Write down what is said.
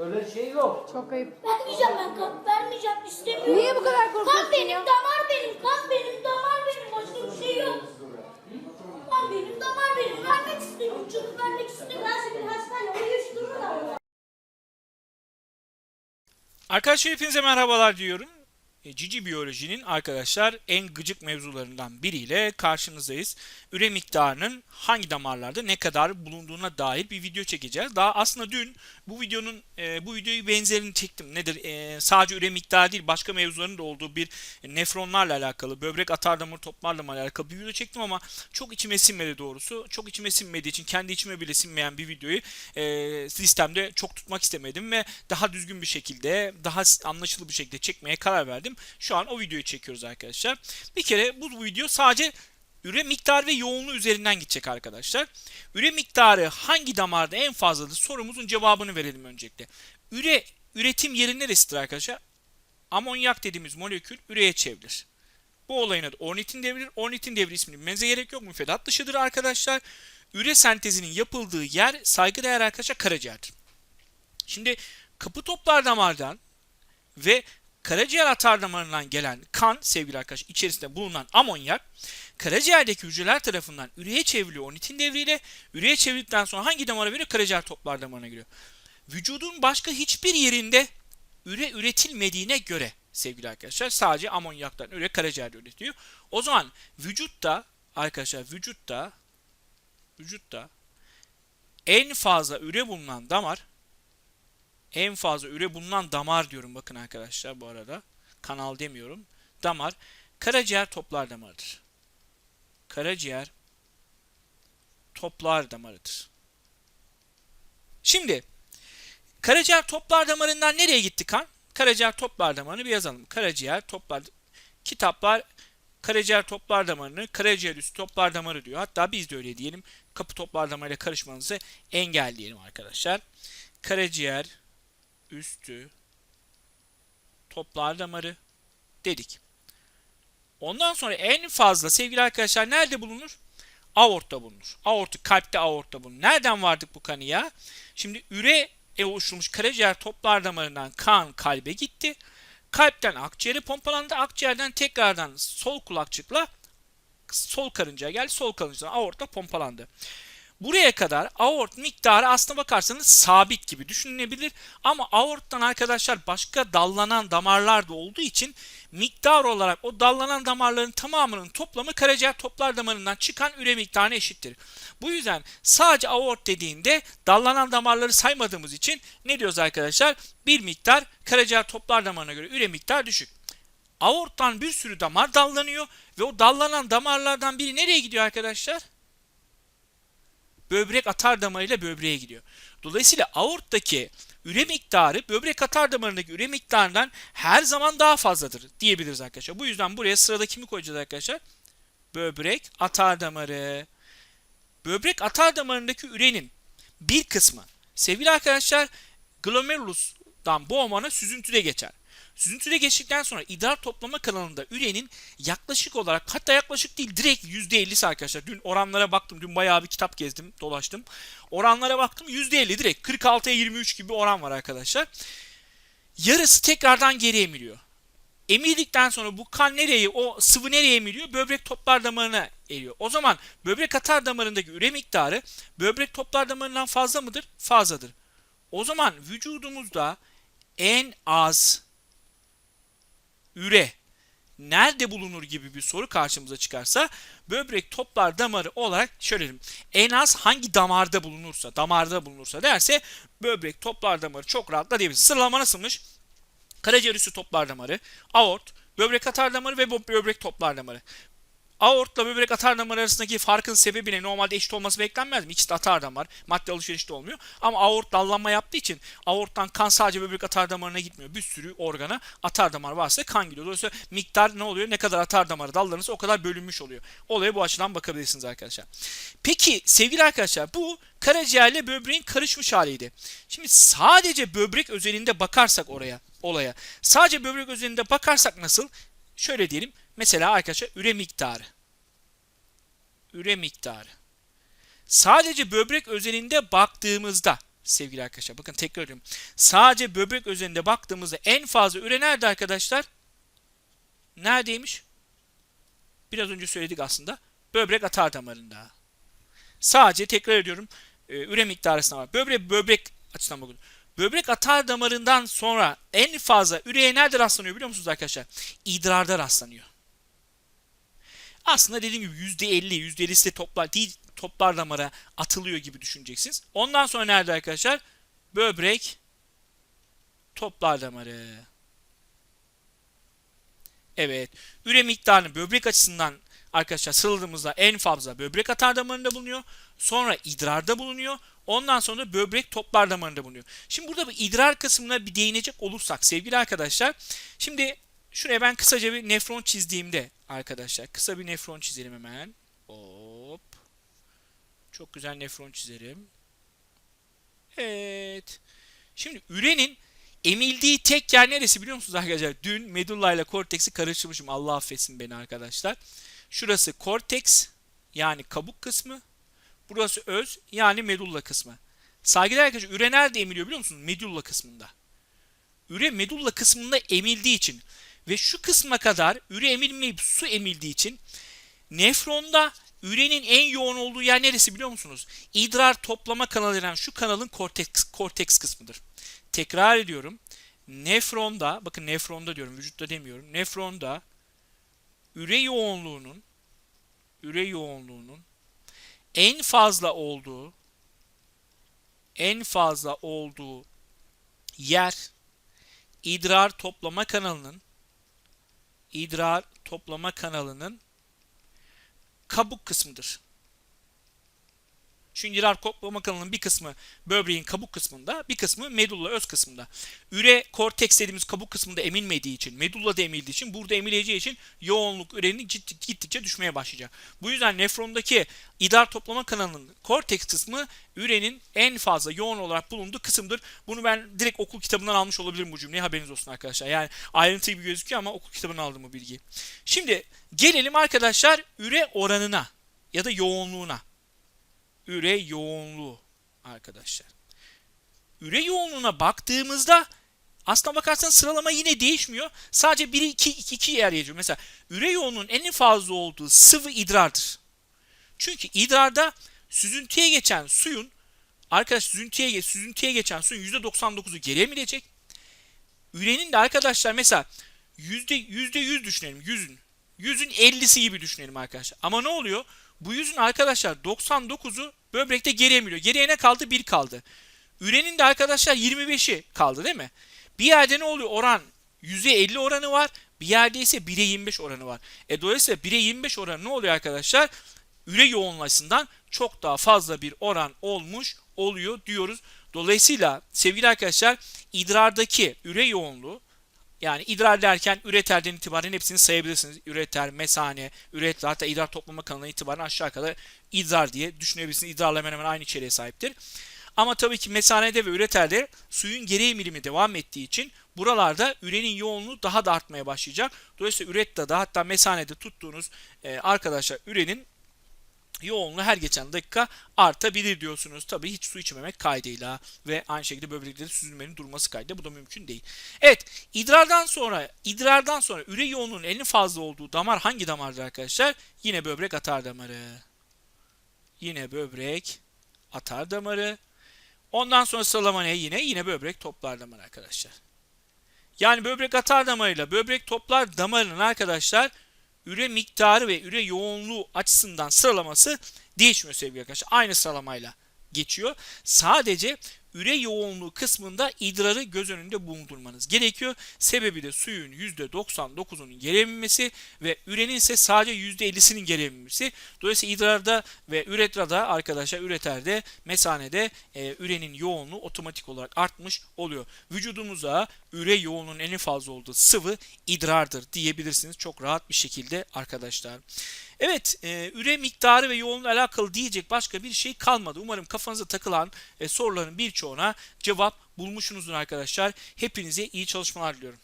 Öyle şey yok. Çok ayıp. Vermeyeceğim ben kan. Vermeyeceğim. istemiyorum. Niye bu kadar Kan korkuyorsun benim, ya? damar benim. Kan benim, damar benim. Başka bir şey yok. Kan benim, damar benim. Vermek istemiyorum. Çocuk vermek istemiyorum. Ben seni hastaneye uyuştururum da. Arkadaşlar hepinize merhabalar diyorum. E, Cici Biyoloji'nin arkadaşlar en gıcık mevzularından biriyle karşınızdayız. Üre miktarının hangi damarlarda ne kadar bulunduğuna dair bir video çekeceğiz. Daha aslında dün bu videonun e, bu videoyu benzerini çektim. Nedir? E, sadece üre miktarı değil başka mevzuların da olduğu bir nefronlarla alakalı, böbrek atar damarı toplar damarı alakalı bir video çektim ama çok içime sinmedi doğrusu. Çok içime sinmediği için kendi içime bile sinmeyen bir videoyu e, listemde çok tutmak istemedim ve daha düzgün bir şekilde, daha anlaşılır bir şekilde çekmeye karar verdim. Şu an o videoyu çekiyoruz arkadaşlar. Bir kere bu, video sadece üre miktarı ve yoğunluğu üzerinden gidecek arkadaşlar. Üre miktarı hangi damarda en fazladır sorumuzun cevabını verelim öncelikle. Üre üretim yeri neresidir arkadaşlar? Amonyak dediğimiz molekül üreye çevrilir. Bu olayın adı ornitin devridir. Ornitin devri ismini bilmenize gerek yok. Müfredat dışıdır arkadaşlar. Üre sentezinin yapıldığı yer saygıdeğer arkadaşlar karaciğerdir. Şimdi kapı toplar damardan ve karaciğer atar damarından gelen kan sevgili arkadaşlar içerisinde bulunan amonyak karaciğerdeki hücreler tarafından üreye çevriliyor ornitin devriyle. Üreye çevrildikten sonra hangi damara veriyor? Karaciğer toplar damarına giriyor. Vücudun başka hiçbir yerinde üre üretilmediğine göre sevgili arkadaşlar sadece amonyaktan üre karaciğerde üretiyor. O zaman vücutta arkadaşlar vücutta vücutta en fazla üre bulunan damar en fazla üre bulunan damar diyorum bakın arkadaşlar bu arada. Kanal demiyorum. Damar karaciğer toplar damarıdır. Karaciğer toplar damarıdır. Şimdi karaciğer toplar damarından nereye gitti kan? Karaciğer toplar damarını bir yazalım. Karaciğer toplar kitaplar karaciğer toplar damarını karaciğer üstü toplar damarı diyor. Hatta biz de öyle diyelim. Kapı toplar damarıyla karışmanızı engelleyelim arkadaşlar. Karaciğer üstü toplar damarı dedik. Ondan sonra en fazla sevgili arkadaşlar nerede bulunur? Aortta bulunur. Aortu kalpte aortta bulunur. Nereden vardık bu kanı ya? Şimdi üre e oluşturmuş karaciğer toplar damarından kan kalbe gitti. Kalpten akciğere pompalandı. Akciğerden tekrardan sol kulakçıkla sol karıncaya geldi. Sol karıncadan aorta pompalandı. Buraya kadar aort miktarı aslına bakarsanız sabit gibi düşünülebilir. Ama aorttan arkadaşlar başka dallanan damarlar da olduğu için miktar olarak o dallanan damarların tamamının toplamı karaciğer toplar damarından çıkan üre miktarına eşittir. Bu yüzden sadece aort dediğinde dallanan damarları saymadığımız için ne diyoruz arkadaşlar? Bir miktar karaciğer toplar damarına göre üre miktar düşük. Aorttan bir sürü damar dallanıyor ve o dallanan damarlardan biri nereye gidiyor arkadaşlar? Böbrek atar damarıyla böbreğe gidiyor. Dolayısıyla aorttaki üre miktarı böbrek atar damarındaki üre miktarından her zaman daha fazladır diyebiliriz arkadaşlar. Bu yüzden buraya sırada kimi koyacağız arkadaşlar? Böbrek atar damarı. Böbrek atar damarındaki ürenin bir kısmı sevgili arkadaşlar glomerulus'tan boğmana süzüntüde geçer. Süzüntüde geçtikten sonra idrar toplama kanalında ürenin yaklaşık olarak hatta yaklaşık değil direkt %50'si arkadaşlar. Dün oranlara baktım. Dün bayağı bir kitap gezdim, dolaştım. Oranlara baktım %50 direkt 46'ya 23 gibi oran var arkadaşlar. Yarısı tekrardan geri emiliyor. Emildikten sonra bu kan nereye, o sıvı nereye emiliyor? Böbrek toplar damarına eriyor. O zaman böbrek atar damarındaki üre miktarı böbrek toplar damarından fazla mıdır? Fazladır. O zaman vücudumuzda en az üre nerede bulunur gibi bir soru karşımıza çıkarsa böbrek toplar damarı olarak şöyle diyeyim. En az hangi damarda bulunursa, damarda bulunursa derse böbrek toplar damarı çok rahatla diyebiliriz. Sıralama nasılmış? Karaciğer üstü toplar damarı, aort, böbrek atar damarı ve böbrek toplar damarı. Aortla böbrek atar damarı arasındaki farkın sebebi ne? Normalde eşit olması beklenmez mi? İkisi de atar damar. Madde alışverişte olmuyor. Ama aort dallanma yaptığı için aorttan kan sadece böbrek atar damarına gitmiyor. Bir sürü organa atar damar varsa kan gidiyor. Dolayısıyla miktar ne oluyor? Ne kadar atar damarı dallanırsa o kadar bölünmüş oluyor. Olaya bu açıdan bakabilirsiniz arkadaşlar. Peki sevgili arkadaşlar bu karaciğerle böbreğin karışmış haliydi. Şimdi sadece böbrek özelinde bakarsak oraya olaya. Sadece böbrek özelinde bakarsak nasıl? Şöyle diyelim. Mesela arkadaşlar üre miktarı. Üre miktarı. Sadece böbrek özelinde baktığımızda sevgili arkadaşlar. Bakın tekrar ediyorum. Sadece böbrek özelinde baktığımızda en fazla üre nerede arkadaşlar? Neredeymiş? Biraz önce söyledik aslında. Böbrek atar damarında. Sadece tekrar ediyorum. e, üre miktarı arasında var. Böbrek böbrek açısından bakın. Böbrek atar damarından sonra en fazla üreye nerede rastlanıyor biliyor musunuz arkadaşlar? İdrarda rastlanıyor. Aslında dediğim gibi %50, %50'si de toplar, değil, toplar damara atılıyor gibi düşüneceksiniz. Ondan sonra nerede arkadaşlar? Böbrek toplar damarı. Evet. Üre miktarını böbrek açısından arkadaşlar sıraladığımızda en fazla böbrek atar damarında bulunuyor. Sonra idrarda bulunuyor. Ondan sonra böbrek toplar damarında bulunuyor. Şimdi burada bu idrar kısmına bir değinecek olursak sevgili arkadaşlar. Şimdi şuraya ben kısaca bir nefron çizdiğimde arkadaşlar. Kısa bir nefron çizelim hemen. Hop. Çok güzel nefron çizerim. Evet. Şimdi ürenin emildiği tek yer neresi biliyor musunuz arkadaşlar? Dün medulla ile korteksi karıştırmışım. Allah affetsin beni arkadaşlar. Şurası korteks yani kabuk kısmı. Burası öz yani medulla kısmı. Saygıdeğer arkadaşlar üre nerede emiliyor biliyor musunuz? Medulla kısmında. Üre medulla kısmında emildiği için ve şu kısma kadar üre emilmeyip su emildiği için nefronda ürenin en yoğun olduğu yer neresi biliyor musunuz? İdrar toplama kanalı denen şu kanalın korteks, korteks kısmıdır. Tekrar ediyorum. Nefronda, bakın nefronda diyorum, vücutta demiyorum. Nefronda üre yoğunluğunun üre yoğunluğunun en fazla olduğu en fazla olduğu yer idrar toplama kanalının idrar toplama kanalının kabuk kısmıdır. Çünkü idrar toplama kanalının bir kısmı böbreğin kabuk kısmında, bir kısmı medulla öz kısmında. Üre korteks dediğimiz kabuk kısmında emilmediği için, medulla da emildiği için, burada emileceği için yoğunluk ürenin gittikçe düşmeye başlayacak. Bu yüzden nefrondaki idrar toplama kanalının korteks kısmı ürenin en fazla yoğun olarak bulunduğu kısımdır. Bunu ben direkt okul kitabından almış olabilirim bu cümleyi haberiniz olsun arkadaşlar. Yani ayrıntı gibi gözüküyor ama okul kitabından aldım bu bilgiyi. Şimdi gelelim arkadaşlar üre oranına ya da yoğunluğuna. Üre yoğunluğu arkadaşlar. Üre yoğunluğuna baktığımızda aslına bakarsanız sıralama yine değişmiyor. Sadece 1 2 2 2 yer geçiyor. Mesela üre yoğunluğunun en fazla olduğu sıvı idrardır. Çünkü idrarda süzüntüye geçen suyun arkadaş süzüntüye, süzüntüye geçen suyun %99'u geri emilecek. Ürenin de arkadaşlar mesela yüzde yüzde yüz düşünelim. Yüzün. Yüzün 50'si gibi düşünelim arkadaşlar. Ama ne oluyor? Bu yüzün arkadaşlar 99'u böbrekte geri emiliyor. Geriye ne kaldı? 1 kaldı. Ürenin de arkadaşlar 25'i kaldı değil mi? Bir yerde ne oluyor? Oran %50 oranı var. Bir yerde ise 1'e 25 oranı var. E dolayısıyla 1'e 25 oranı ne oluyor arkadaşlar? Üre yoğunlaşısından çok daha fazla bir oran olmuş oluyor diyoruz. Dolayısıyla sevgili arkadaşlar idrardaki üre yoğunluğu yani idrar derken üreterden itibaren hepsini sayabilirsiniz. Üreter, mesane, üreter hatta idrar toplama kanalına itibaren aşağı kadar idrar diye düşünebilirsiniz. İdrarla hemen hemen aynı içeriğe sahiptir. Ama tabii ki mesanede ve üreterde suyun geri emilimi devam ettiği için buralarda ürenin yoğunluğu daha da artmaya başlayacak. Dolayısıyla ürette da hatta mesanede tuttuğunuz e, arkadaşlar ürenin yoğunluğu her geçen dakika artabilir diyorsunuz. Tabii hiç su içmemek kaydıyla ve aynı şekilde böbrekleri süzülmenin durması kaydıyla bu da mümkün değil. Evet, idrardan sonra idrardan sonra üre yoğunluğunun en fazla olduğu damar hangi damardır arkadaşlar? Yine böbrek atar damarı. Yine böbrek atar damarı. Ondan sonra sıralama ne yine? Yine böbrek toplar damarı arkadaşlar. Yani böbrek atar damarıyla böbrek toplar damarının arkadaşlar üre miktarı ve üre yoğunluğu açısından sıralaması değişmiyor sevgili arkadaşlar. Aynı sıralamayla geçiyor. Sadece üre yoğunluğu kısmında idrarı göz önünde bulundurmanız gerekiyor. Sebebi de suyun %99'unun geri ve ürenin ise sadece %50'sinin geri. Dolayısıyla idrarda ve üretrada arkadaşlar üreterde, mesanede e, ürenin yoğunluğu otomatik olarak artmış oluyor. Vücudumuza üre yoğunluğunun en fazla olduğu sıvı idrardır diyebilirsiniz çok rahat bir şekilde arkadaşlar. Evet, e, üre miktarı ve yoğunluğu alakalı diyecek başka bir şey kalmadı. Umarım kafanıza takılan e, soruların birçoğuna cevap bulmuşsunuzdur arkadaşlar. Hepinize iyi çalışmalar diliyorum.